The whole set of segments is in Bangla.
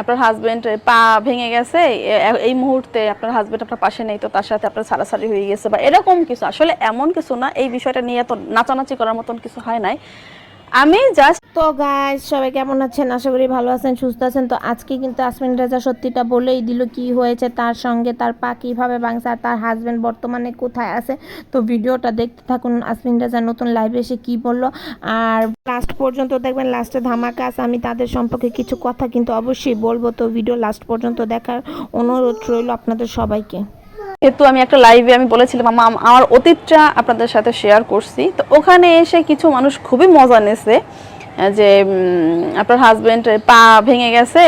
আপনার হাজবেন্ড পা ভেঙে গেছে এই মুহূর্তে আপনার হাজবেন্ড আপনার পাশে নেই, তো তার সাথে আপনার সারাসারি হয়ে গেছে বা এরকম কিছু। আসলে এমন কিছু না, এই বিষয়টা নিয়ে এত নাচানাচি করার মতন কিছু হয় নাই। আমি জাস্ট তো গাইজ সবাই কেমন আছেন? আশা করি ভালো আছেন, সুস্থ আছেন। তো আজকে কিন্তু আসমিন রাজা সত্যিটা বলেই দিল কি হয়েছে, তার সঙ্গে তার পা কীভাবে আর তার হাজব্যান্ড বর্তমানে কোথায় আছে। তো ভিডিওটা দেখতে থাকুন, আসমিন রাজা নতুন লাইভে এসে কি বলল। আর লাস্ট পর্যন্ত দেখবেন লাস্টে ধামাকা আছে, আমি তাদের সম্পর্কে কিছু কথা কিন্তু অবশ্যই বলব। তো ভিডিও লাস্ট পর্যন্ত দেখার অনুরোধ রইল আপনাদের সবাইকে। যেহেতু আমি একটা লাইভে আমি বলেছিলাম আমা আমার অতীতটা আপনাদের সাথে শেয়ার করছি। তো ওখানে এসে কিছু মানুষ খুবই মজা নেছে যে আপনার হাজবেন্ড পা ভেঙে গেছে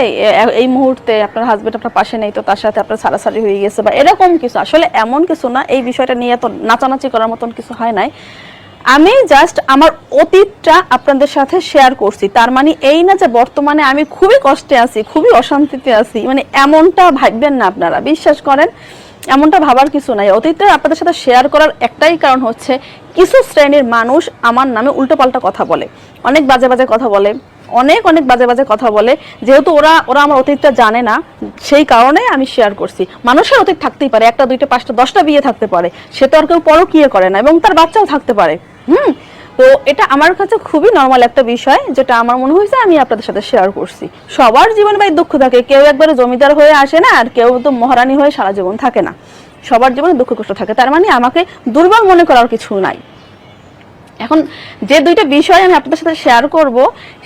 এই মুহূর্তে আপনার হাজবেন্ড আপনার পাশে নেই, তো তার সাথে আপনার সারাসারি হয়ে গেছে বা এরকম কিছু। আসলে এমন কিছু না, এই বিষয়টা নিয়ে তো নাচানাচি করার মতন কিছু হয় নাই। আমি জাস্ট আমার অতীতটা আপনাদের সাথে শেয়ার করছি। তার মানে এই না যে বর্তমানে আমি খুবই কষ্টে আছি, খুবই অশান্তিতে আছি মানে এমনটা ভাববেন না আপনারা। বিশ্বাস করেন এমনটা ভাবার কিছু নাই। অতীতটা আপনাদের সাথে শেয়ার করার একটাই কারণ হচ্ছে, কিছু শ্রেণির মানুষ আমার নামে উল্টোপাল্টা কথা বলে। অনেক বাজে বাজে কথা বলে, অনেক অনেক বাজে বাজে কথা বলে। যেহেতু ওরা ওরা আমার অতীতটা জানে না, সেই কারণে আমি শেয়ার করছি। মানুষের অতীত থাকতেই পারে, একটা, দুইটা, পাঁচটা, দশটা বিয়ে থাকতে পারে। সে তো আর কেউ পরও পরকিয়ে করে না এবং তার বাচ্চাও থাকতে পারে। হুম? তো এটা আমার কাছে খুবই নর্মাল একটা বিষয়, যেটা আমার মনে হয়েছে আমি আপনাদের সাথে শেয়ার করছি। সবার জীবনে ভাই দুঃখ থাকে, কেউ একবারে জমিদার হয়ে আসে না, আর কেউ তো মহারানী হয়ে সারা জীবন থাকে না। সবার জীবনে দুঃখ কষ্ট থাকে, তার মানে আমাকে দুর্বল মনে করার কিছু নাই। এখন যে দুইটা বিষয় আমি আপনাদের সাথে শেয়ার করব,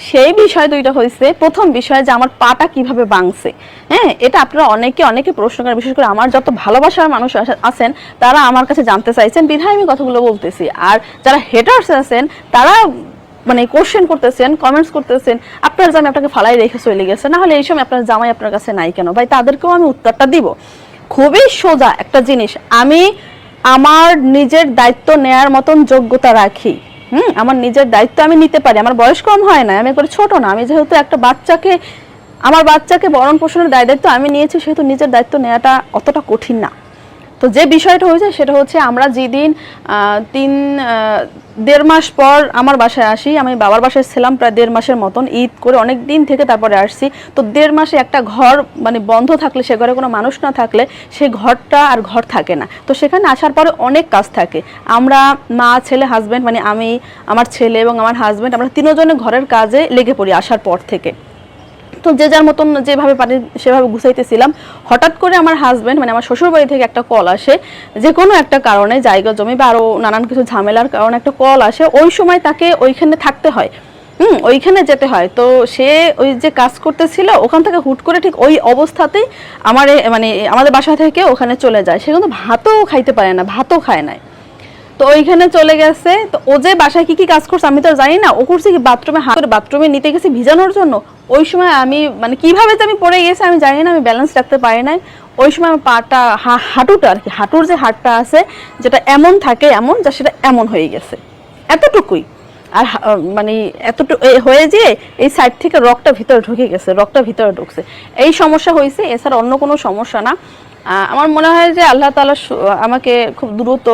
সেই বিষয় দুইটা হয়েছে প্রথম বিষয় যে আমার পাটা কীভাবে ভাঙছে। হ্যাঁ এটা আপনারা অনেকে অনেকে প্রশ্ন করেন, বিশেষ করে আমার যত ভালোবাসার মানুষ আছেন, তারা আমার কাছে জানতে চাইছেন, বিধায় আমি কথাগুলো বলতেছি। আর যারা হেটার্স আছেন, তারা মানে কোশ্চেন করতেছেন কমেন্টস করতেছেন, আপনার জামাই আপনাকে ফালাই রেখে চলে গেছে, না হলে এই সময় আপনার জামাই আপনার কাছে নাই কেন? ভাই, তাদেরকেও আমি উত্তরটা দিব। খুবই সোজা একটা জিনিস, আমি আমার নিজের দায়িত্ব নেয়ার মতন যোগ্যতা রাখি। হুম? আমার নিজের দায়িত্ব আমি নিতে পারি। আমার বয়স কম হয় না, আমি একবারে ছোট না। আমি যেহেতু একটা বাচ্চাকে আমার বাচ্চাকে বরণ পোষণের দায় দায়িত্ব আমি নিয়েছি, সেহেতু নিজের দায়িত্ব নেওয়াটা অতটা কঠিন না। তো যে বিষয়টা হয়েছে সেটা হচ্ছে আমরা যেদিন তিন দেড় মাস পর আমার বাসায় আসি, আমি বাবার বাসায় ছিলাম প্রায় দেড় মাসের মতন, ঈদ করে অনেক দিন থেকে তারপরে আসছি। তো দেড় মাসে একটা ঘর মানে বন্ধ থাকলে, সে ঘরে কোনো মানুষ না থাকলে সে ঘরটা আর ঘর থাকে না। তো সেখানে আসার পরে অনেক কাজ থাকে। আমরা মা, ছেলে হাজব্যান্ড মানে আমি, আমার ছেলে এবং আমার হাজব্যান্ড আমরা তিনজনে ঘরের কাজে লেগে পড়ি আসার পর থেকে। তো যে যার মতন যেভাবে পারি সেভাবে গুছাইতেছিলাম, হঠাৎ করে আমার হাজব্যান্ড মানে আমার শ্বশুর বাড়ি থেকে একটা কল আসে যে কোনো একটা কারণে জায়গা জমি বা আরও নানান কিছু ঝামেলার কারণে একটা কল আসে, ওই সময় তাকে ওইখানে থাকতে হয়। হুম, ওইখানে যেতে হয়। তো সে ওই যে কাজ করতেছিল, ওখান থেকে হুট করে ঠিক ওই অবস্থাতেই আমার মানে আমাদের বাসা থেকে ওখানে চলে যায়। সে কিন্তু ভাতও খাইতে পারে না, ভাতও খায় না তো ওইখানে চলে গেছে। তো ও যে বাসায় কি কি কাজ করছে আমি তো জানি না। ও করছে কি বাথরুমে হাত বাথরুমে নিতে গেছে ভিজানোর জন্য। ওই সময় আমি মানে কীভাবে যে আমি পড়ে গেছি আমি জানি না, আমি ব্যালেন্স রাখতে পারি নাই। ওই সময় আমার পাটা হাঁটুটা আর কি, হাঁটুর যে হাড়টা আছে, যেটা এমন থাকে এমন, যা সেটা এমন হয়ে গেছে। এতটুকুই। আর মানে এতটুকু হয়ে যে এই সাইড থেকে রক্তটা ভিতরে ঢুকে গেছে রক্তটা ভিতরে ঢুকছে। এই সমস্যা হয়েছে, এছাড়া অন্য কোনো সমস্যা না। আমার মনে হয় যে আল্লাহ তালা আমাকে খুব দ্রুত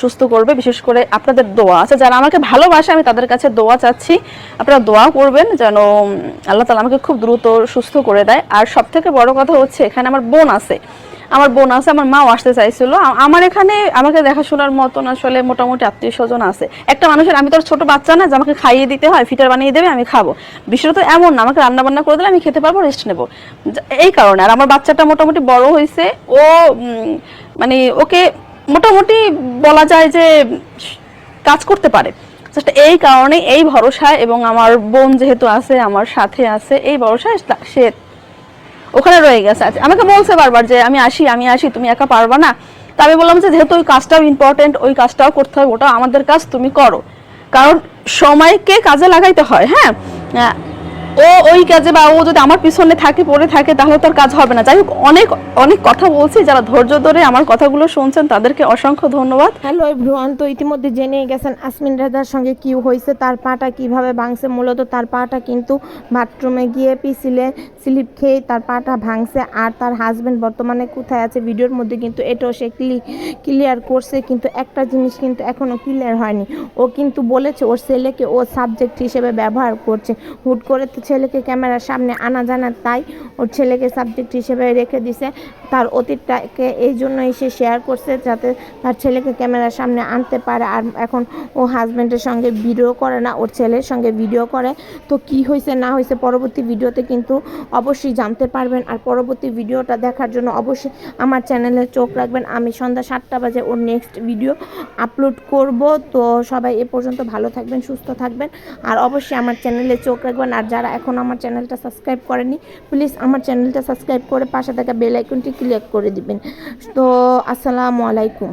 সুস্থ করবে, বিশেষ করে আপনাদের দোয়া আছে। যারা আমাকে ভালোবাসে, আমি তাদের কাছে দোয়া চাচ্ছি। আপনারা দোয়া করবেন যেন আল্লাহ তালা আমাকে খুব দ্রুত সুস্থ করে দেয়। আর সব থেকে বড় কথা হচ্ছে, এখানে আমার বোন আছে। আমার বোন আছে, আমার মাও আসতে চাইছিল। আমার এখানে আমাকে দেখাশোনার মতন আসলে মোটামুটি আত্মীয় স্বজন আছে। একটা মানুষের, আমি তো ছোট বাচ্চা না, যে আমাকে খাইয়ে দিতে হয়, ফিটার বানিয়ে দেবে, আমি খাব। বিষয়টা তো এমন না, আমাকে রান্না বান্না করে দিলে আমি খেতে পারব রেস্ট নেব। এই কারণে। আর আমার বাচ্চাটা মোটামুটি বড় হয়েছে ও মানে ওকে মোটামুটি বলা যায় যে কাজ করতে পারে। এই কারণে এই ভরসায় এবং আমার বোন যেহেতু আছে আমার সাথে আছে এই ভরসায় সে ওখানে রয়ে গেছে। আচ্ছা, আমাকে বলছে বারবার যে আমি আসি আমি আসি তুমি একা পারবা না? তা আমি বললাম যে যেহেতু ওই কাজটাও ইম্পর্টেন্ট ওই কাজটাও করতে হবে ওটা আমাদের কাজ তুমি করো। কারণ সময়কে কাজে লাগাইতে হয় হ্যাঁ? ও ওই কাজে বা ও যদি আমার পিছনে থাকে, পড়ে থাকে, তাহলে তো আর কাজ হবে না। যাই হোক অনেক অনেক কথা বলছি। যারা ধৈর্য ধরে আমার কথাগুলো শুনছেন, তাদেরকে অসংখ্য ধন্যবাদ। হ্যালো এভরিওয়ান তো ইতিমধ্যে জেনে গেছেন আসমিন রাজার সঙ্গে কি হয়েছে, তার পাটা কীভাবে ভাঙছে, মূলত তার পাটা কিন্তু বাথরুমে গিয়ে পিছিলে স্লিপ খেয়ে তার পাটা ভাঙছে, আর তার হাজবেন্ড বর্তমানে কোথায় আছে ভিডিওর মধ্যে কিন্তু এটাও সে ক্লিয়ার করছে, কিন্তু একটা জিনিস কিন্তু এখনও ক্লিয়ার হয়নি। ও কিন্তু বলেছে, ওর ছেলেকে ও সাবজেক্ট হিসেবে ব্যবহার করছে। হুট করে ছেলেকে ক্যামেরার সামনে আনা জানা তাই ওর ছেলেকে সাবজেক্ট হিসেবে রেখে দিছে। তার অতীতটাকে এই জন্যই সে শেয়ার করছে যাতে তার ছেলেকে ক্যামেরার সামনে আনতে পারে। আর এখন ও হাজব্যান্ডের সঙ্গে ভিডিও করে না, ওর ছেলের সঙ্গে ভিডিও করে। তো কি হয়েছে না হয়েছে পরবর্তী ভিডিওতে কিন্তু অবশ্যই জানতে পারবেন। আর পরবর্তী ভিডিওটা দেখার জন্য অবশ্যই আমার চ্যানেলে চোখ রাখবেন। আমি সন্ধ্যা সাতটা বাজে ওর নেক্সট ভিডিও আপলোড করব। তো সবাই এ পর্যন্ত ভালো থাকবেন, সুস্থ থাকবেন। আর অবশ্যই আমার চ্যানেলে চোখ রাখবেন। আর যারা এখন আমার চ্যানেলটা সাবস্ক্রাইব করেনি প্লিজ আমার চ্যানেলটা সাবস্ক্রাইব করে পাশে থাকা বেল আইকনটি ক্লিক করে দিবেন। তো, আসসালামু আলাইকুম।